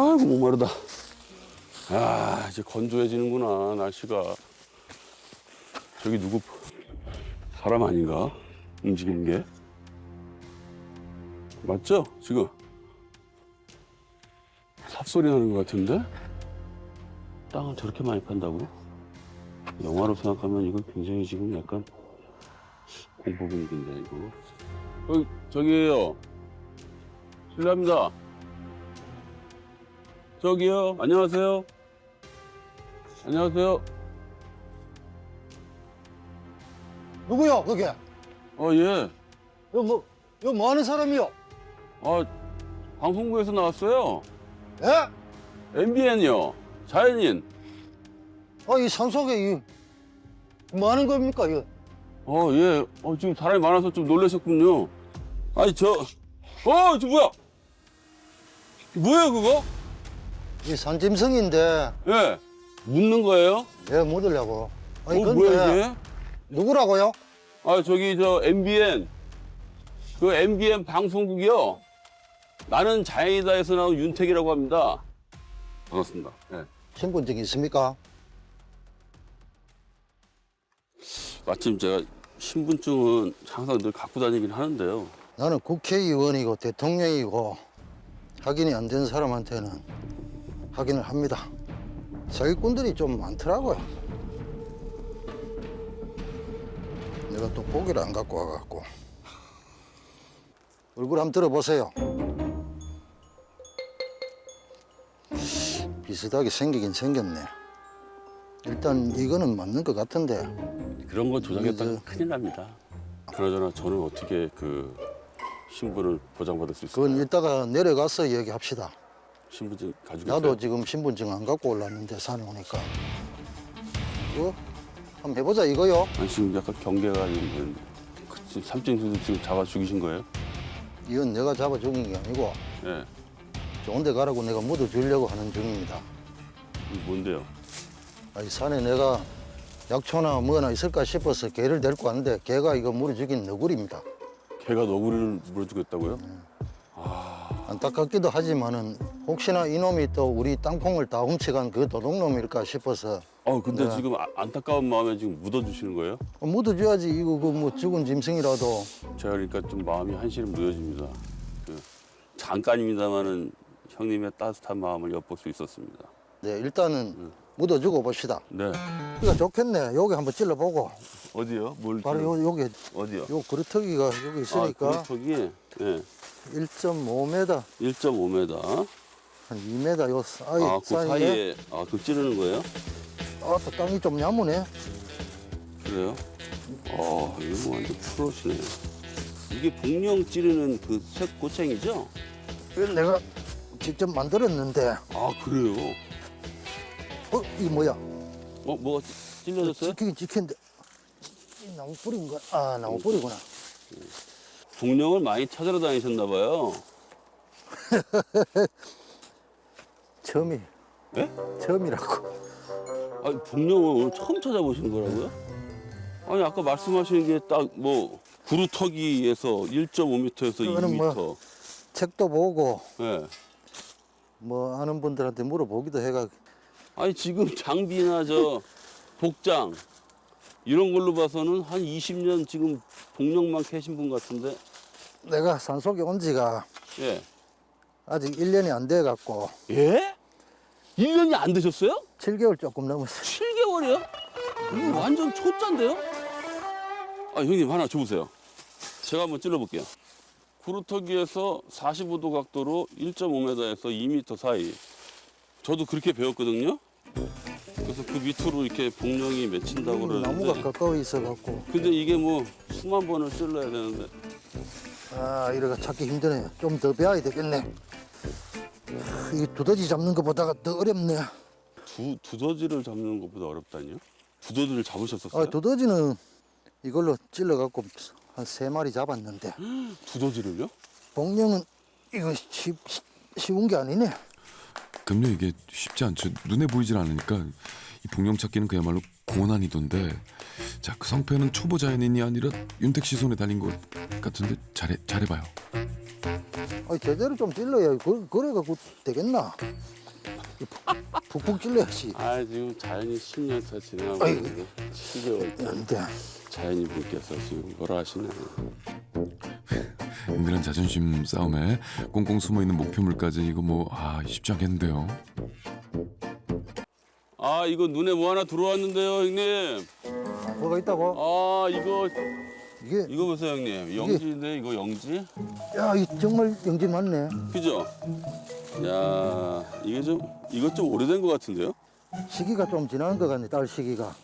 아이고 목마르다. 아 이제 건조해지는구나 날씨가. 저기 누구 사람 아닌가? 움직이는 게 맞죠? 지금 삽소리 나는 것 같은데 땅을 저렇게 많이 판다고? 영화로 생각하면 이건 굉장히 지금 약간 공포 분위기인데 이거. 어, 저기에요. 실례합니다. 저기요. 안녕하세요. 안녕하세요. 누구요, 그게? 어, 예. 이거 뭐, 이거 뭐 하는 사람이요? 아, 방송국에서 나왔어요. 예? MBN이요. 자연인. 아, 이 산속에, 이, 뭐 하는 겁니까, 이거? 어, 예. 어, 지금 사람이 많아서 좀 놀라셨군요. 아니, 저, 어, 저 뭐야? 뭐예요, 그거? 이 산짐승인데, 예. 묻는 거예요? 왜 묻으려고? 아니, 어, 뭐야, 이게? 누구라고요? 아, 저기, 저, MBN. 그 MBN 방송국이요. 나는 자연이다에서 나온 윤택이라고 합니다. 반갑습니다. 예. 신분증 있습니까? 마침 제가 신분증은 항상 늘 갖고 다니긴 하는데요. 나는 국회의원이고 대통령이고 확인이 안 된 사람한테는 확인을 합니다. 사기꾼들이 좀 많더라고요. 내가 또 고기를 안 갖고 와갖고 얼굴 한번 들어보세요. 비슷하게 생기긴 생겼네. 일단 이거는 맞는 것 같은데 그런 거 조작했다가 이제- 큰일 납니다. 그나저나 저는 어떻게 그 신분을 보장받을 수 있을까요? 그건 이따가 내려가서 얘기합시다. 신분증 가지고 나도 있어요? 지금 신분증 안 갖고 올랐는데 산에 오니까 이거 한번 해보자 이거요 아니 지금 약간 경계가 있는데 그 지금 삼진수도 지금 잡아 죽이신 거예요? 이건 내가 잡아 죽인 게 아니고 예. 좋은 데 가라고 내가 묻어주려고 하는 중입니다 이게 뭔데요? 아이 산에 내가 약초나 뭐나 있을까 싶어서 개를 데리고 왔는데 개가 이거 물어 죽인 너구리입니다 개가 너구리를 물어주겠다고요? 안타깝기도 하지만은 혹시나 이놈이 또 우리 땅콩을 다 훔쳐간 그 도둑놈일까 싶어서 어 근데 네. 지금 아- 안타까운 마음에 지금 묻어주시는 거예요? 어, 묻어줘야지 이거 그 뭐 죽은 짐승이라도 제가 그러니까 좀 마음이 한시름 놓여집니다. 그 잠깐입니다만은 형님의 따뜻한 마음을 엿볼 수 있었습니다. 네 일단은 묻어주고 봅시다 네. 이거 좋겠네 여기 한번 찔러보고 어디요? 뭘? 바로 요, 요게 어디요? 요 그루터기가 여기 있으니까 아, 그루터기 예. 1.5m 1.5m. 한 2m 요 사이 아, 그 사이에 사이에 아, 그 찌르는 거예요? 아또 땅이 좀 야무네 그래요? 어, 이거 뭐 완전 프로시네요. 이게 복령 찌르는 그색 고챙이죠? 이걸 내가 직접 만들었는데 아, 그래요? 어 이게 뭐야 어, 뭐가 찌- 찔러졌어요? 찍히긴 찍힌데 이 나무 뿌리인가 아 나무 뿌리구나 복령을 많이 찾으러 다니셨나 봐요. 처음이 예? 처음이라고 아니, 복령을 오늘 처음 찾아보시는 거라고요? 아니, 아까 말씀하시는 게 딱 뭐, 구루터기에서 1.5m에서 그거는 2m. 뭐- 책도 보고 예. 뭐 아는 분들한테 물어보기도 해가 아니, 지금 장비나 저 복장, 이런 걸로 봐서는 한 20년 지금 복령만 캐신 분 같은데, 내가 산속에 온 지가 예. 아직 1년이 안 돼 갖고 예? 1년이 안 되셨어요? 7개월 조금 넘었어요 7개월이요? 이거 완전 초짜인데요? 아, 형님 하나 줘보세요. 제가 한번 찔러볼게요. 구루터기에서 45도 각도로 1.5m에서 2m 사이. 저도 그렇게 배웠거든요. 그래서 그 밑으로 이렇게 복령이 맺힌다고 음, 나무가 그러는데. 가까워 있어 갖고 근데 이게 뭐 수만 번을 찔러야 되는데. 아 이래가 찾기 힘드네 좀 더 배워야 되겠네 하, 이 두더지 잡는 것보다가 더 어렵네 두, 두더지를 잡는 것보다 어렵다니요? 두더지를 잡으셨었어요? 아, 두더지는 이걸로 찔러 갖고 한 세 마리 잡았는데 두더지를요? 복령은 이거 쉬, 쉬- 쉬운 게 아니네 금요 이게 쉽지 않죠. 눈에 보이질 않으니까 이 복령 찾기는 그야말로 고난이던데. 자, 그 성패는 초보 자 연인이 아니라 윤택 씨 손에 달린 것 같은데 잘해 잘해봐요. 아니 제대로 좀 찔러야 그, 그래가 그 되겠나? 푹푹 찔러야지. 아 지금 자연이 10년 차 지나고 아이고. 있는데 7개월 안 돼. 자연이 분께서 지금 뭐라 하시네. 은근한 자존심 싸움에 꽁꽁 숨어 있는 목표물까지 이거 뭐 아 쉽지 않겠는데요. 아 이거 눈에 뭐 하나 들어왔는데요 형님. 뭐가 있다고? 아 이거 이게 이거 보세요 형님. 영지인데 이거 영지? 야, 이 정말 영지 맞네. 그죠? 야 이게 좀 이것 좀 오래된 것 같은데요? 시기가 좀 지난 것 같네, 딸 시기가.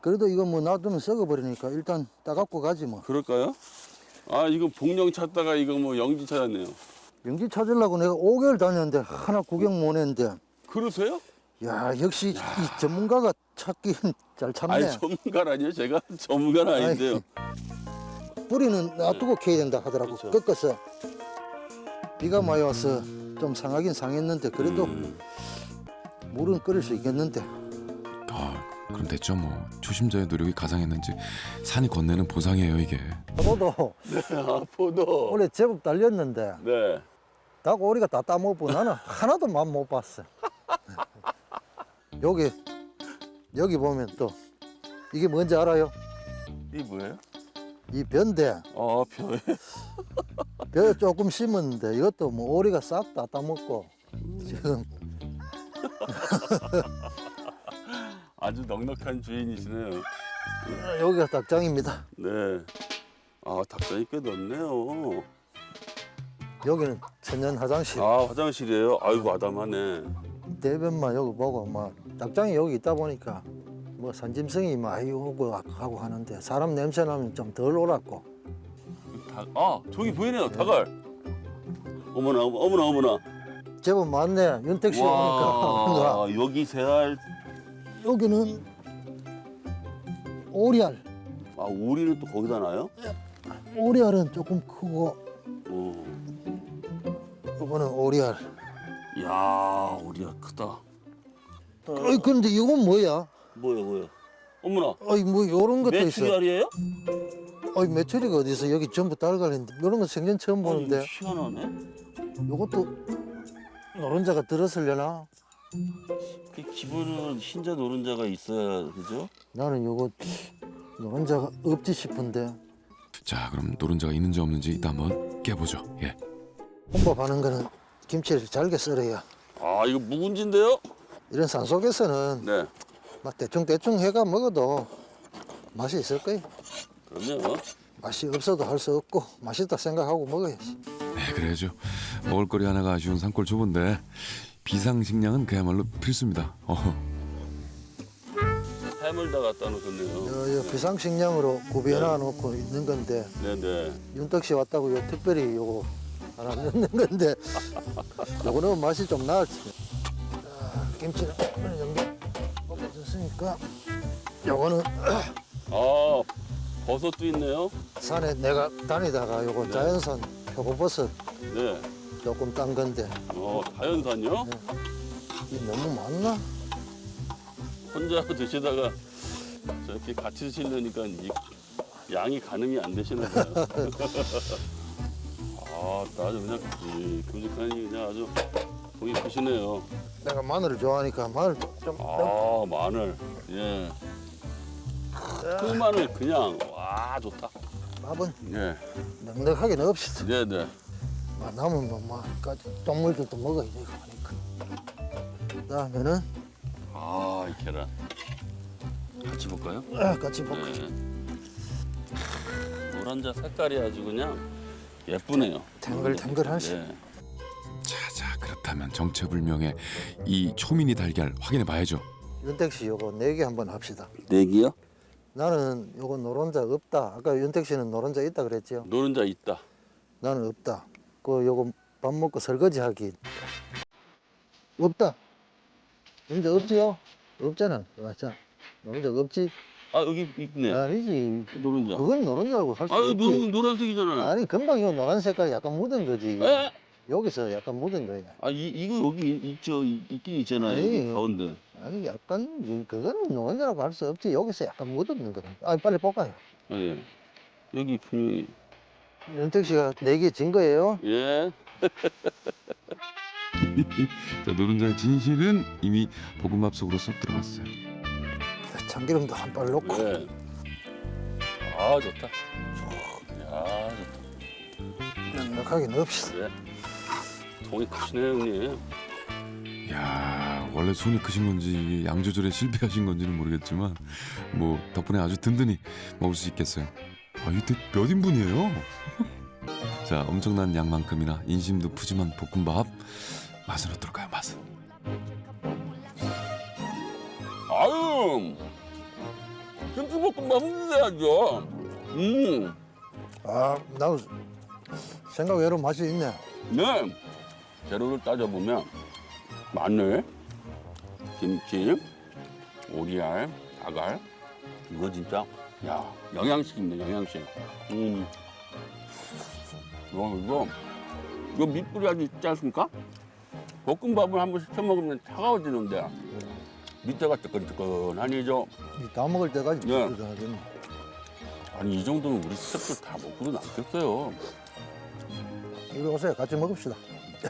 그래도 이거 뭐 놔두면 썩어버리니까 일단 따갖고 가지 뭐. 그럴까요? 아 이거 복령 찾다가 이거 뭐 영지 찾았네요. 영지 찾으려고 내가 5개월 다녔는데 하나 구경 못 했는데. 그러세요? 야, 역시 이 전문가가 찾긴 잘 찾네. 아니 전문가라니요 제가 전문가는 아닌데요. 뿌리는 놔두고 캐야 된다 하더라고. 그렇죠. 꺾어서. 비가 많이 와서 좀 상하긴 상했는데 그래도 음. 물은 끓일 수 있겠는데. 아 그럼 됐죠 뭐 초심자의 노력이 가상했는지 산이 건네는 보상이에요 이게. 저도 아 포도. 원래 제법 달렸는데 네. 닭 오리가 다 따먹고 나는 하나도 맛 못 봤어. 여기 여기 보면 또 이게 뭔지 알아요? 이 뭐예요? 이 변대 아 벼에. 벼 조금 심었는데 이것도 뭐 오리가 싹 다 따먹고 지금 아주 넉넉한 주인이시네요. 여기가 닭장입니다. 네. 아 닭장이 꽤 넓네요. 여기는 천연 화장실 아 화장실이에요. 아이고 아담하네. 대변만 여기 보고 뭐 닭장이 여기 있다 보니까 뭐 산짐승이 많이 오고 하고 하는데 사람 냄새 나면 좀 덜 오랐고 닭. 아 저기 보이네요. 닭알. 어머나 어머- 어머나 어머나. 제법 많네 윤택 씨 오니까 와 여기 새알. 여기는 오리알 아 오리는 또 거기다 놔요? 오리알은 조금 크고 어. 이거는 오리알 야 오리가 크다. 어이 근데 이건 뭐야? 뭐야 뭐야. 어머나. 어이 뭐 요런 것도 있어 메추리알이에요? 어이 메추리가 어디서 여기 전부 달걀인데 요런 거 생전 처음 보는데 아니, 희한하네. 요것도 노른자가 들었으려나? 그 기본은 흰자 노른자가 있어야 그죠? 나는 요거 노른자가 없지 싶은데 자 그럼 노른자가 있는지 없는지 이따 한번 깨보죠. 예. 혼밥하는 거는 김치를 잘게 썰어야 아 이거 묵은지인데요? 이런 산 속에서는 네. 막 대충 대충 해가 먹어도 맛이 있을 거야. 그럼요. 맛이 없어도 할 수 없고 맛있다 생각하고 먹어야지. 네 그래야죠. 먹을거리 하나가 아쉬운 산골 주부인데 비상식량은 그야말로 필수입니다. 어허. 햄을 다 갖다 놓으셨네요. 요, 요 비상식량으로 구비해 놔 놓고 있는 건데 네네. 윤떡 씨 왔다고 요 특별히 요거 하나 넣는 건데 요거 넣으면 맛이 좀 나을지. 자, 김치는 어느 정도 볶아졌으니까 요거는 아 버섯도 있네요. 산에 내가 다니다가 요거 네. 자연산 표고버섯 네. 조금 딴 건데 어 자연산요? 이 너무 많나? 혼자 드시다가 저렇게 같이 드시려니까 이 양이 가늠이 안 되시나 봐요. 아, 아주 그냥 이 큼직하니 그냥 아주 속이 크시네요. 내가 마늘을 좋아하니까 마늘 좀 아, 마늘. 예. 큰 마늘 그냥 와 좋다. 밥은 예. 넉넉하게 넣읍시다. 네, 네. 아, 남은 뭐뭐까지 동물들도 먹어야 되고 하니까. 그다음에는 아, 이 계란. 같이 볼까요? 아, 같이 볶아. 네. 노란자 색깔이 아주 그냥 예쁘네요. 탱글탱글하시. 네. 자자 그렇다면 정체불명의 이 초미니 달걀 확인해 봐야죠. 윤택 씨 요거 네개 한번 합시다. 내기요? 나는 요거 노른자 없다. 아까 윤택 씨는 노른자 있다 그랬죠? 노른자 있다. 나는 없다. 그 요거 밥 먹고 설거지 하기 없다. 노른자 없지요? 없잖아. 맞자. 노른자 없지? 아 여기 있네. 아니지. 노른자. 그건 노른자고 할 수아 없지. 노, 노란색이잖아요. 아니 금방 요 노란 색깔 약간 묻은 거지. 에? 여기서 약간 묻은 거야. 아 이, 이거 여기 있죠 있- 있긴 있잖아요. 아니, 여기 가운데. 아니 약간 그거는 노른자라고 할 수 없지. 여기서 약간 묻었는 거다. 아 빨리 볶아요. 아, 예. 여기 분명히 윤택 씨가 네개진 거예요? 예. 자 노른자의 진실은 이미 볶음밥 속으로 쏙 들어갔어요. 참기름도 한 발 넣고 네. 아 좋다. 야 좋다. 넉넉하게 넣읍시다. 네. 통이 크시네 형님. 야 원래 손이 크신 건지 이게 양 조절에 실패하신 건지는 모르겠지만 뭐 덕분에 아주 든든히 먹을 수 있겠어요. 아 이때 몇 인분이에요? 자 엄청난 양만큼이나 인심도 푸짐한 볶음밥 맛은 어떨까요? 맛은? 아유 김치볶음밥은 드셔야죠. 음. 아, 나도 생각 외로 맛이 있네. 네. 재료를 따져보면 마늘, 김치, 오리알, 닭알 이거 진짜 야 영양식입니다 영양식. 음. 이거 이거 이거 밑불이 아주 있지 않습니까? 볶음밥을 한번 시켜 먹으면 차가워지는데 밑에가 뜨끈뜨끈하니죠. 이다 먹을 때까지 네. 뜨끈하겠네. 아니 이 정도면 우리 스태프들 다 먹고도 남겠어요. 이리 오세요. 같이 먹읍시다.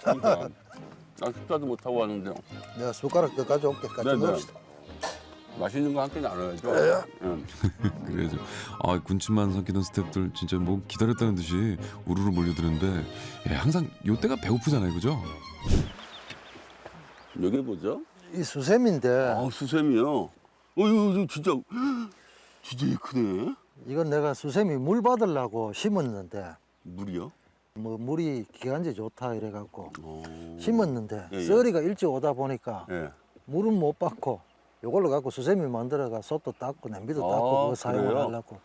그러니까 나 식사도 못 하고 왔는데 내가 숟가락 더 가져올게. 같이 네, 네. 먹읍시다. 맛있는 거 함께 나눠야죠. 응. 그래서 아 군침만 삼키던 스태프들 진짜 뭐 기다렸다는 듯이 우르르 몰려드는데 예, 항상 요때가 배고프잖아요, 그죠? 여기 보죠. 이 수세미인데 아 수세미요. 어 이거, 이거 진짜 진짜 크네. 이건 내가 수세미 물 받으려고 심었는데 물이요? 뭐 물이 기관지 좋다 이래갖고 어. 심었는데 예, 예. 썰이가 일찍 오다 보니까 예. 물은 못 받고 이걸로 갖고 수세미 만들어가 솥도 닦고 냄비도 아, 닦고 그거 그래요? 사용하려고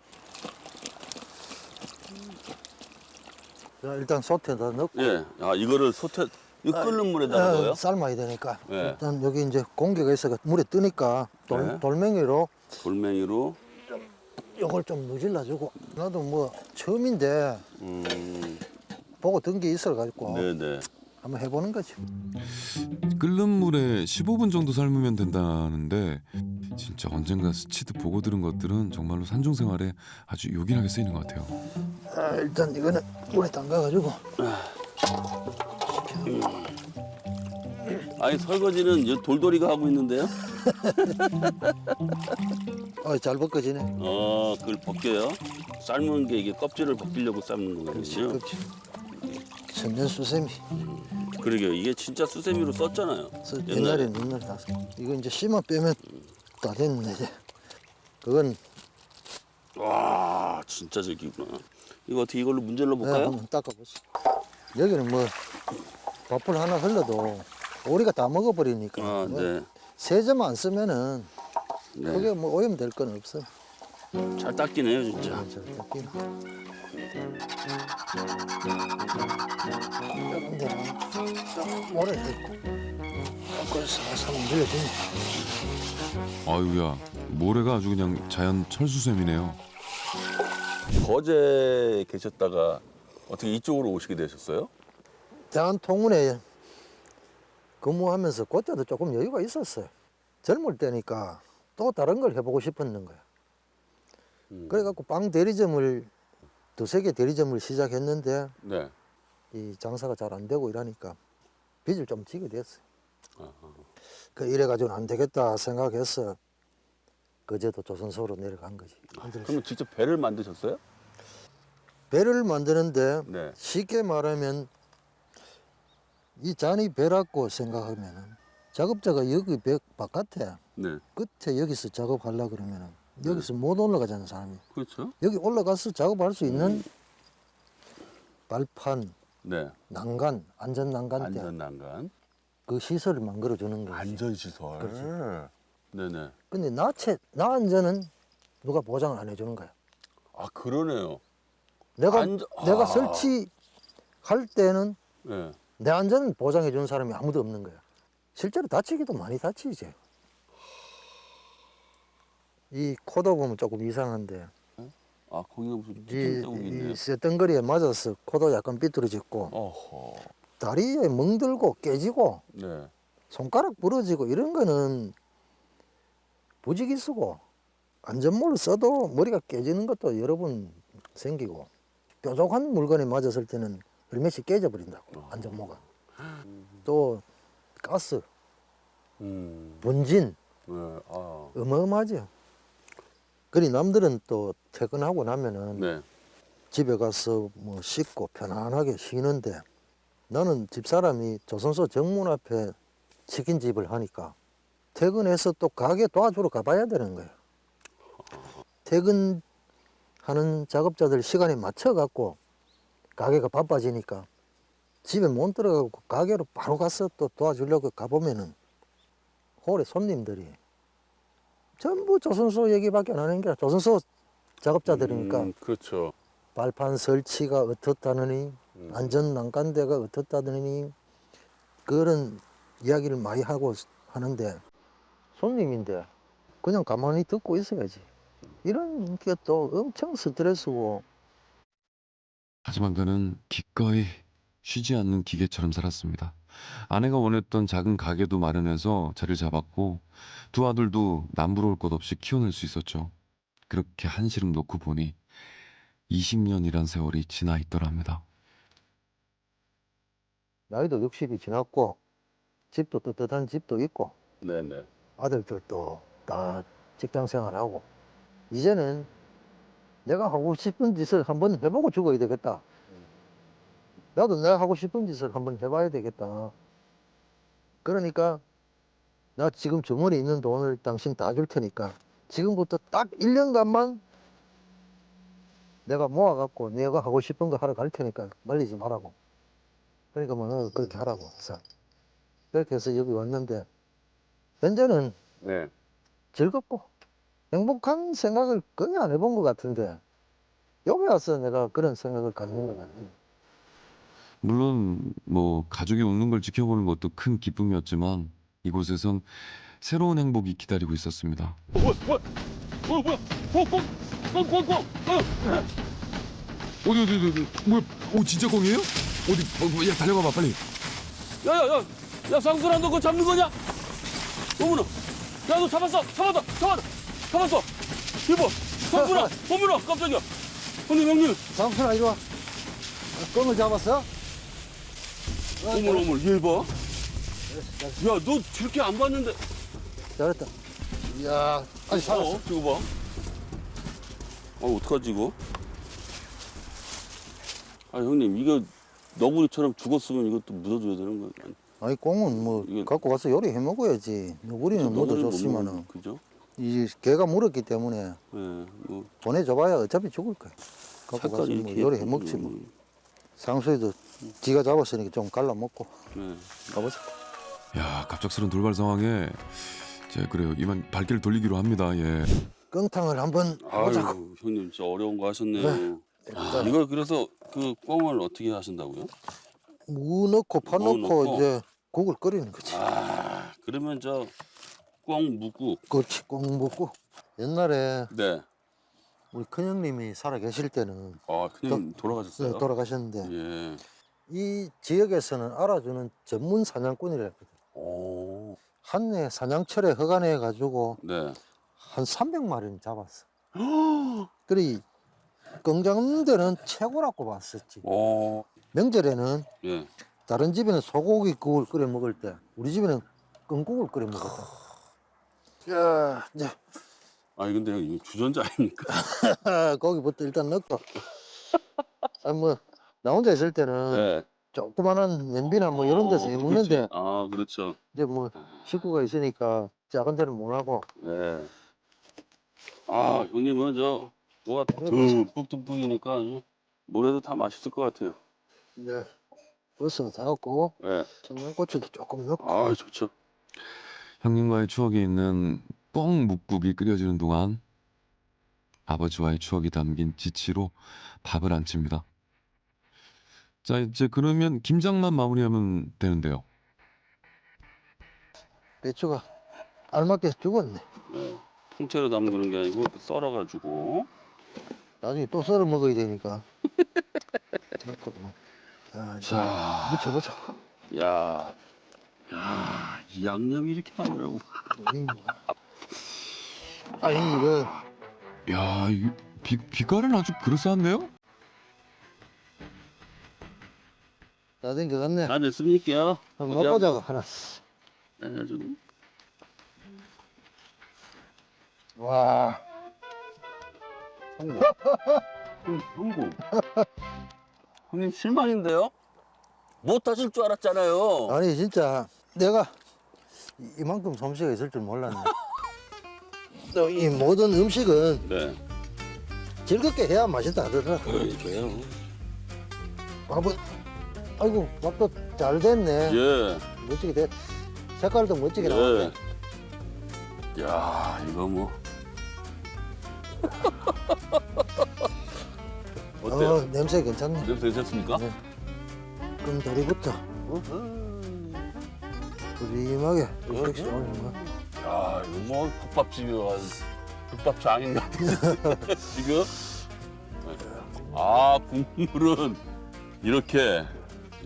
자 일단 솥에다 넣고 예. 아 이거를 소태 이 끓는 물에다가 어, 넣어요? 삶아야 되니까 네. 일단 여기 이제 공기가 있어가 물에 뜨니까 돌, 네. 돌멩이로 돌멩이로. 요걸 좀 누질러 주고 나도 뭐 처음인데 음. 보고 든 게 있어 가지고 네네. 한번 해보는 거지 끓는 물에 15분 정도 삶으면 된다는데 진짜 언젠가 스치듯 보고 들은 것들은 정말로 산중 생활에 아주 요긴하게 쓰이는 것 같아요. 아, 일단 이거는 물에 담가 가지고 아니 설거지는 이 돌돌이가 하고 있는데요. 어, 잘 벗겨지네 어 그걸 벗겨요. 삶은 게 이게 껍질을 벗기려고 삶는 거거든요. 그렇지 천년 수세미 그러게요. 이게 진짜 수세미로 썼잖아요. 서- 옛날에는 옛날에 다 써. 이거 이제 씨만 빼면 다 됐네 이제 그건 와 진짜 저기구나. 이거 어떻게 이걸로 문질러 내가 볼까요? 한번 닦아보세요 여기는 뭐 밥풀 하나 흘러도 오리가 다 먹어버리니까 아 뭐 네. 세제만 안 쓰면은 네. 그게 뭐 오염 될 건 없어 잘 닦이네요 진짜. 잘 닦이네 작은 데는 좀 오래 했고 그걸 살살 물려주네 아유야 모래가 아주 그냥 자연 철수샘이네요. 거제 계셨다가 어떻게 이쪽으로 오시게 되셨어요? 대한통운에 근무하면서 그때도 조금 여유가 있었어요. 젊을 때니까 또 다른 걸 해보고 싶었는 거야. 음. 그래갖고 빵 대리점을 두세 개 대리점을 시작했는데 네. 이 장사가 잘 안 되고 이러니까 빚을 좀 지게 됐어요. 아하. 그 이래가지고는 안 되겠다 생각해서 그제도 조선소로 내려간 거지. 그러면 직접 배를 만드셨어요? 배를 만드는데 네. 쉽게 말하면 이 잔이 배라고 생각하면은 작업자가 여기 배 바깥에 네. 끝에 여기서 작업하려 그러면은 여기서 못 올라가잖아 사람이 그렇죠. 여기 올라가서 작업할 수 있는 발판 네. 난간 안전 난간 때 안전 난간. 그 시설을 만들어 주는 거지 안전 시설. 그렇지. 네네. 근데 나체 나 안전은 누가 보장을 안 해주는 거야 아 그러네요. 내가 안전- 내가 아. 설치할 때는 네. 내 안전을 보장해 주는 사람이 아무도 없는 거야. 실제로 다치기도 많이 다치지. 이 코도 보면 조금 이상한데 아 거기가 무슨 이, 자국이 있네요. 이 쇳덩거리에 맞아서 코도 약간 삐뚤어졌고 어허. 다리에 멍들고 깨지고 네. 손가락 부러지고 이런 거는 부직이 쓰고 안전모를 써도 머리가 깨지는 것도 여러 번 생기고 뾰족한 물건에 맞았을 때는 얼마씩 깨져버린다고 안전모가. 또 가스, 음. 본진 네. 아. 어마어마하죠. 그리 남들은 또 퇴근하고 나면은 네. 집에 가서 뭐 씻고 편안하게 쉬는데 나는 집사람이 조선소 정문 앞에 치킨집을 하니까 퇴근해서 또 가게 도와주러 가봐야 되는 거예요. 퇴근하는 작업자들 시간에 맞춰 갖고 가게가 바빠지니까 집에 못 들어가고 가게로 바로 가서 또 도와주려고 가보면은 홀에 손님들이 전부 조선소 얘기밖에 안 하는 게 아니라 조선소 작업자들이니까 음, 그렇죠. 발판 설치가 어떻다느니 음. 안전 난간대가 어떻다느니 그런 이야기를 많이 하고 하는데 손님인데 그냥 가만히 듣고 있어야지 이런 게 또 엄청 스트레스고 하지만 그는 기꺼이 쉬지 않는 기계처럼 살았습니다. 아내가 원했던 작은 가게도 마련해서 자리를 잡았고 두 아들도 남부러울 것 없이 키워낼 수 있었죠. 그렇게 한시름 놓고 보니 20년이란 세월이 지나 있더랍니다. 나이도 60이 지났고 집도 떳떳한 집도 있고 네네. 아들들도 다 직장 생활하고 이제는 내가 하고 싶은 짓을 한번 해보고 죽어야 되겠다. 나도 내가 하고 싶은 짓을 한번 해봐야 되겠다. 그러니까 나 지금 주머니에 있는 돈을 당신 다 줄 테니까 지금부터 딱 1년간만 내가 모아갖고 내가 하고 싶은 거 하러 갈 테니까 말리지 말라고. 그러니까 뭐너 그렇게 하라고. 그래서 그렇게 해서 여기 왔는데 현재는 네. 즐겁고 행복한 생각을 거의 안 해본 것 같은데 여기 와서 내가 그런 생각을 갖는 건 아니에요. 물론 뭐 가족이 웃는 걸 지켜보는 것도 큰 기쁨이었지만 이곳에선 새로운 행복이 기다리고 있었습니다. 어, 뭐야, 뭐야, 어, 뭐야, 어, 어. 어디 어디 어디 뭐야? 오 진짜 꽁이에요? 어디 어, 뭐, 야 달려가봐 빨리. 야, 야, 야, 야, 쌍순아, 너 그거 잡는 거냐? 어머나, 야, 너 잡았어, 잡았다, 잡았다, 잡았어. 이봐, 쌍순아, 어머나, 깜짝이야. 형님, 형님, 상순아 이리 와. 껌을 잡았어? 어머나, 어머나, 얘 봐. 잘했어, 잘했어. 야, 너 저렇게 안 봤는데. 잘했다. 이야, 아니 살았어. 어, 이거 봐. 어, 어떡하지, 이거? 아, 형님, 이거 너구리처럼 죽었으면 이것도 묻어줘야 되는 거 아니야? 아니 꽁은 뭐 이게- 갖고 가서 요리해 먹어야지. 못 묻어줬으면은 그죠? 이 개가 물었기 때문에 예, 뭐, 보내줘봐야 어차피 죽을 거야. 갖고 가서 뭐. 요리해 먹지 뭐. 상수에도 지가 잡았으니까 좀 갈라 먹고 예. 가보자. 야 갑작스런 돌발 상황에 제 그래요 이만 발길을 돌리기로 합니다. 예. 羹탕을 한번 해보자고. 아유, 형님 진짜 어려운 거 하셨네요. 아, 네. 이걸 그래서 그 꽁을 어떻게 하신다고요? 무 넣고 파 무 넣고 넣고. 이제 국을 끓이는 거지. 아, 그러면 저 꽁 묵국. 그렇지 꼭 먹고 옛날에 네. 우리 큰형님이 살아 계실 때는 아, 그냥 돌아가셨어요? 네, 돌아가셨는데 예. 이 지역에서는 알아주는 전문 사냥꾼이라 했거든. 오. 한해 사냥철에 허가내 가지고 네. 한 300마리는 잡았어. 그리 데는 최고라고 봤었지. 오. 명절에는 예. 다른 집에는 소고기 국을 끓여 먹을 때 우리 집에는 羹국을 끓여 먹었다. 자, 이제 아니 근데 형 이거 주전자 아닙니까? 고기부터 일단 넣고. 아, 뭐, 나 혼자 있을 때는 네. 조그만한 냄비나 뭐 이런 데서 해 먹는데 그렇지. 아, 그렇죠. 이제 뭐 식구가 있으니까 작은 데는 못 하고 네. 아, 형님은 저 뭐가 그래, 듬뿍듬뿍이니까 아주 뭐래도 다 맛있을 것 같아요. 이제 버섯 사갖고 네. 청양고추도 조금 넣고 아, 좋죠. 형님과의 추억이 있는 뻥 묵국이 끓여지는 동안 아버지와의 추억이 담긴 지치로 밥을 안 칩니다. 자 이제 그러면 김장만 마무리하면 되는데요. 배추가 알맞게 죽었네. 네. 통째로 담그는 게 아니고 썰어가지고. 나중에 또 썰어 먹어야 되니까. 넣고 뭐. 자, 이제 자, 무쳐보자. 야, 야, 이 양념이 이렇게 많으라고. 이- 아니 이거 야, 이 빛, 빛깔은 아주 그럴싸한데요? 다 된 것 같네. 다 됐습니까? 한번 맛보자고, 하나. 해가지고. 와. 형님. 형님 실망인데요? 못 하실 줄 알았잖아요. 아니, 진짜, 내가 이- 이만큼 솜씨가 있을 줄 몰랐네. 또 이 모든 음식은 네. 즐겁게 해야 맛있다 하더라. 그러니까요. 밥은, 아이고, 밥도 잘 됐네. 예. 멋지게 됐. 색깔도 멋지게 나왔네. 예. 야, 이거 뭐. 어때요? 어, 냄새 괜찮네. 냄새 괜찮습니까? 네. 그럼 다리부터 부림하게 뚝뚝 쏘는 거. 야, 이거 뭐 국밥집이 와 국밥집 아닌 것 같은데 지금. 아, 국물은 이렇게.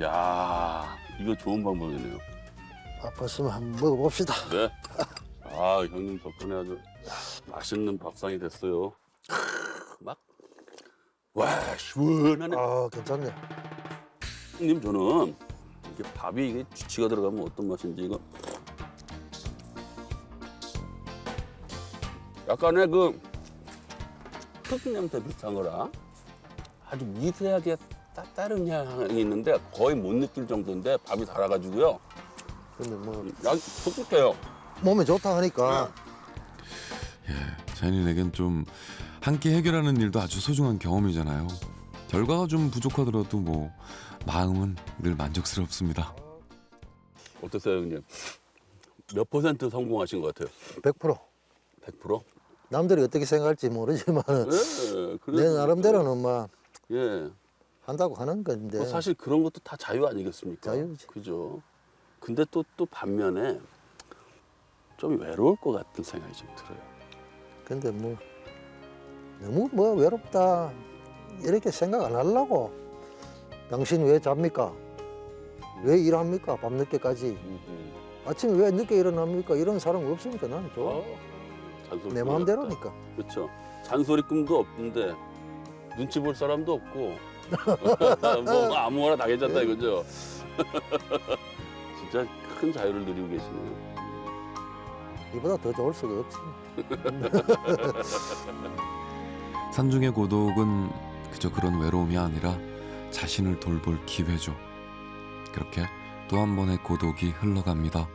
야, 이거 좋은 방법이네요. 아팠으면 한번 먹어봅시다. 네. 아, 형님 덕분에 아주 맛있는 밥상이 됐어요. 막. 와, 시원하네. 아, 괜찮네. 형님 저는 이게 밥이 이게 쥐치가 들어가면 어떤 맛인지 이거. 약간의 그 흑 냄새 비슷한 거라 아주 미세하게 따 다른 향이 있는데 거의 못 느낄 정도인데 밥이 달아가지고요. 근데 뭐양 톡톡해요. 몸에 좋다 하니까. 예, 자연인에겐 좀 함께 해결하는 일도 아주 소중한 경험이잖아요. 결과가 좀 부족하더라도 뭐 마음은 늘 만족스럽습니다. 어떠세요 형님? 몇 퍼센트 성공하신 것 같아요? 100% 100%? 남들이 어떻게 생각할지 모르지만 예, 그래도 내 나름대로는 막 예. 한다고 하는 건데 뭐 사실 그런 것도 다 자유 아니겠습니까? 자유지. 그죠. 근데 또, 또 반면에 좀 외로울 것 같은 생각이 좀 들어요. 근데 뭐 너무 뭐 외롭다 이렇게 생각 안 하려고 당신 왜 잡니까? 왜 일합니까? 밤늦게까지 아침에 왜 늦게 일어납니까? 이런 사람 없으니까 나는 좋아 어, 잔소리 내 마음대로니까 그렇죠. 잔소리꾼도 없는데 눈치 볼 사람도 없고 뭐 아무거나 다 괜찮다 네. 이거죠. 진짜 큰 자유를 누리고 계시네요. 이보다 더 좋을 수가 없지 산중의 고독은 그저 그런 외로움이 아니라 자신을 돌볼 기회죠. 그렇게 또 한 번의 고독이 흘러갑니다.